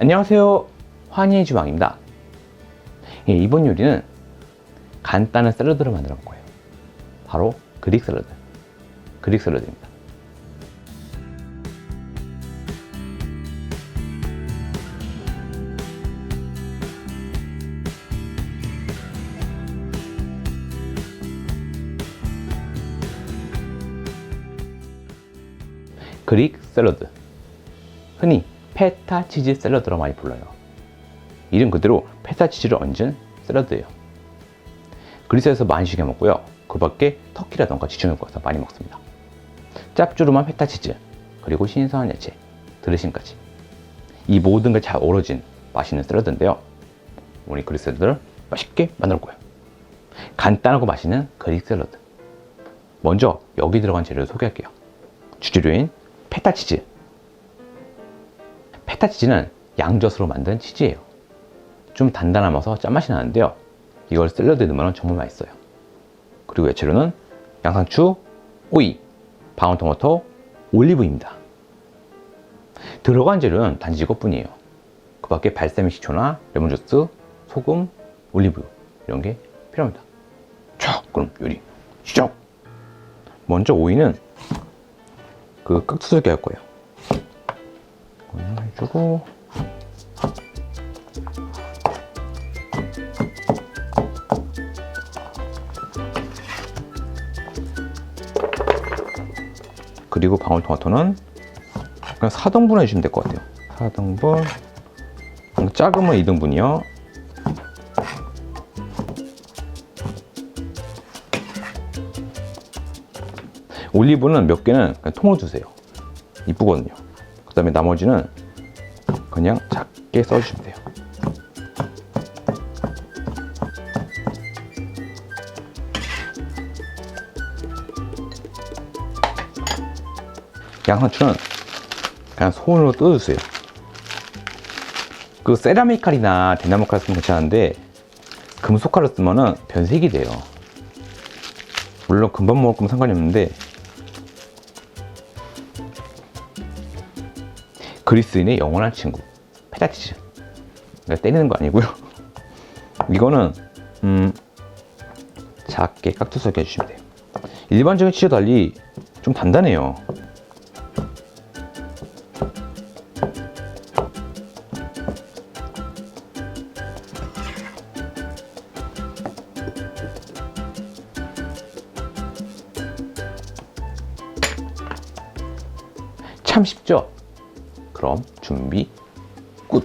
안녕하세요. 환희의 주방입니다. 예, 이번 요리는 간단한 샐러드를 만들어 볼 거예요. 바로 그릭 샐러드. 그릭 샐러드입니다. 그릭 샐러드. 흔히 페타 치즈 샐러드로 많이 불러요. 이름 그대로 페타 치즈를 얹은 샐러드예요. 그리스에서 많이 즐겨 먹고요. 그 밖에 터키라던가 지중해 국에서 많이 먹습니다. 짭조름한 페타 치즈, 그리고 신선한 야채, 드레싱까지. 이 모든 게 잘 어우러진 맛있는 샐러드인데요. 우리 그릭 샐러드를 맛있게 만들 거예요. 간단하고 맛있는 그릭 샐러드. 먼저 여기 들어간 재료를 소개할게요. 주재료인 페타 치즈, 페타 치즈는 양젓으로 만든 치즈예요. 좀 단단하면서 짠맛이 나는데요. 이걸 샐러드에 넣으면 정말 맛있어요. 그리고 야채로는 양상추, 오이, 방울토마토, 올리브입니다. 들어간 재료는 단지 이것뿐이에요. 그 밖에 발사믹 식초나 레몬주스, 소금, 올리브 이런 게 필요합니다. 자, 그럼 요리 시작! 먼저 오이는 그 깍두썰기 할 거예요. 이거 해주고 그리고 방울토마토는 그냥 4등분 해주시면 될 것 같아요. 4등분 작으면 2등분이요. 올리브는 몇 개는 통으로 주세요. 이쁘거든요. 그 다음에 나머지는 그냥 작게 써주시면 돼요. 양상추는 그냥 손으로 뜯어주세요. 그 세라믹 칼이나 대나무 칼 쓰면 괜찮은데 금속 칼을 쓰면은 변색이 돼요. 물론 금방 먹을 거면 상관이 없는데 그리스인의 영원한 친구. 페타치즈 그러니까 때리는 거 아니고요. 이거는 음, 작게 깍두썰기 해주시면 돼요. 일반적인 치즈 달리 좀 단단해요. 참 쉽죠? 그럼 준비 끝!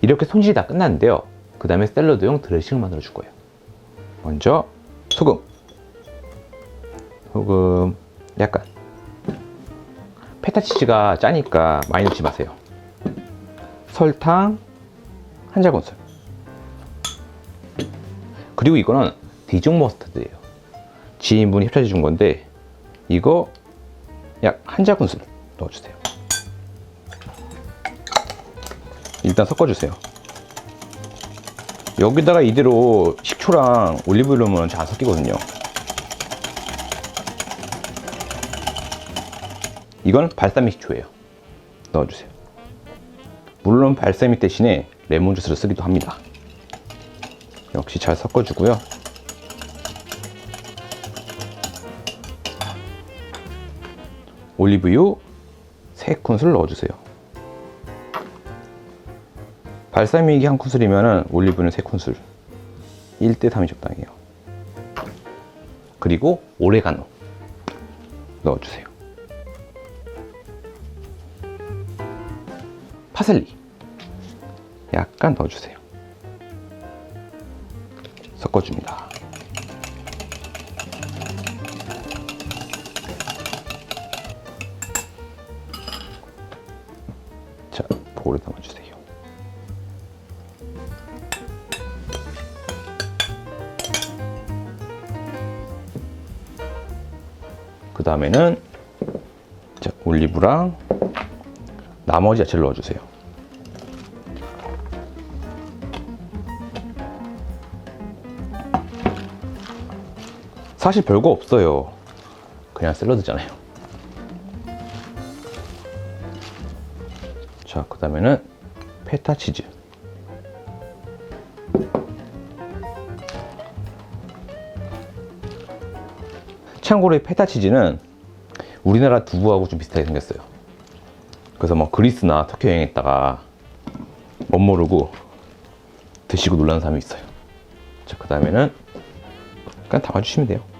이렇게 손질이 다 끝났는데요. 그 다음에 샐러드용 드레싱을 만들어 줄 거예요. 먼저 소금, 소금 약간 페타치즈가 짜니까 많이 넣지 마세요. 설탕 한 작은술 그리고 이거는 디중 머스타드예요. 지인분이 협찬해 준 건데 이거 약 한 작은술 넣어주세요. 일단 섞어주세요. 여기다가 이대로 식초랑 올리브유 넣으면 잘 안 섞이거든요. 이건 발사믹 식초예요. 넣어주세요. 물론 발사믹 대신에 레몬 주스를 쓰기도 합니다. 역시 잘 섞어주고요. 올리브유 3큰술 넣어주세요. 발사믹이 한 큰술이면 올리브유는 3큰술. 1대 3이 적당해요. 그리고 오레가노 넣어주세요. 파슬리 약간 넣어주세요. 섞어줍니다. 자, 볼에 담아주세요. 그 다음에는 자, 올리브랑 나머지 야채를 넣어주세요. 사실 별거 없어요. 그냥 샐러드잖아요. 자, 그 다음에는 페타 치즈. 참고로 이 페타 치즈는 우리나라 두부하고 좀 비슷하게 생겼어요. 그래서 뭐 그리스나 터키 여행 했다가 못 모르고 드시고 놀라는 사람이 있어요. 자, 그 다음에는 그냥 담아주시면 돼요.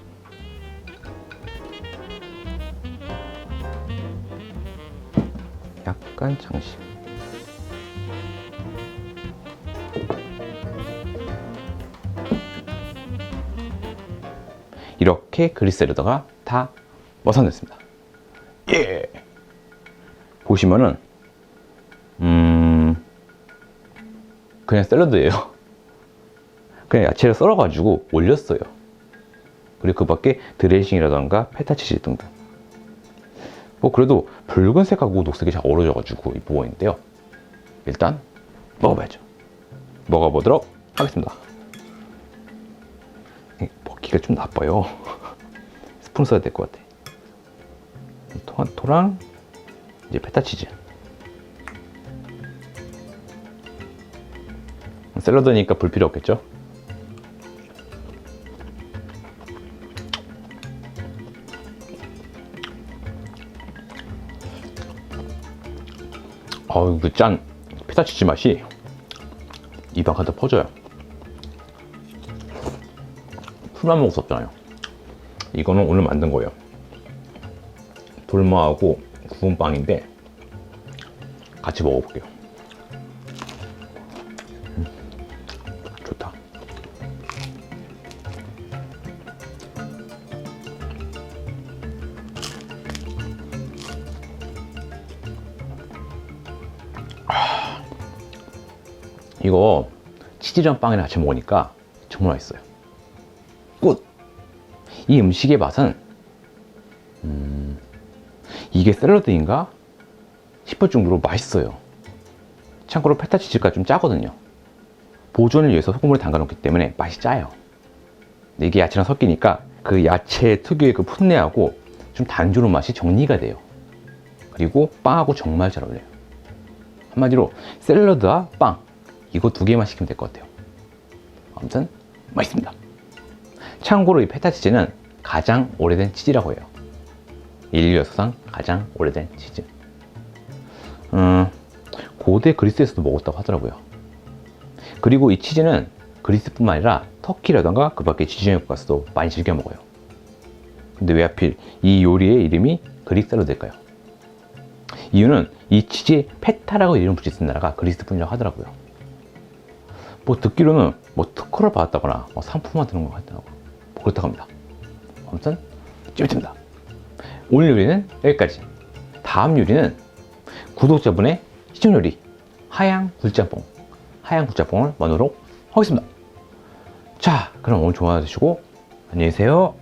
약간 장식. 이렇게 그리스르더가 다 완성됐습니다. 예. 보시면은 음 그냥 샐러드예요. 그냥 야채를 썰어가지고 올렸어요. 그리고 그 밖에 드레싱이라던가 페타치즈 등등. 뭐 그래도 붉은색하고 녹색이 잘 어우러져가지고 이쁘 보이는데요. 일단 먹어봐야죠. 먹어보도록 하겠습니다. 이 먹기가 좀 나빠요. 스푼 써야 될 것 같아. 토마토랑 이제 페타치즈. 샐러드니까 불 필요 없겠죠? 어우 그 짠. 피자치즈 맛이 입안 가득 퍼져요. 풀만 먹을 수 없잖아요. 이거는 오늘 만든 거예요. 돌마하고 구운 빵인데 같이 먹어볼게요 이거 치즈랑 빵이랑 같이 먹으니까 정말 맛있어요. 꽃! 이 음식의 맛은, 음, 이게 샐러드인가? 싶을 정도로 맛있어요. 참고로 페타 치즈가 좀 짜거든요. 보존을 위해서 소금을 담가 놓기 때문에 맛이 짜요. 이게 야채랑 섞이니까 그 야채 특유의 그 풋내하고 좀 단조로운 맛이 정리가 돼요. 그리고 빵하고 정말 잘 어울려요. 한마디로 샐러드와 빵, 이거 두 개만 시키면 될 것 같아요. 아무튼 맛있습니다. 참고로 이 페타 치즈는 가장 오래된 치즈라고 해요. 인류 역사상 가장 오래된 치즈. 음, 고대 그리스에서도 먹었다고 하더라고요. 그리고 이 치즈는 그리스뿐만 아니라 터키라던가 그 밖에 지중해 국가에서도 많이 즐겨 먹어요. 근데 왜 하필 이 요리의 이름이 그릭 샐러드일까요? 이유는 이 치즈에 페타라고 이름 붙인 나라가 그리스뿐이라고 하더라고요. 뭐 듣기로는 뭐 특허를 받았다거나 뭐 상품만 드는 것 같다고 뭐 그렇다고 합니다. 아무튼 찜찜다. 오늘 요리는 여기까지. 다음 요리는 구독자분의 시청 요리 하양 굴짬뽕 하양 굴짬뽕을 만들도록 하겠습니다. 자, 그럼 오늘 좋아해 주시고 안녕히 계세요.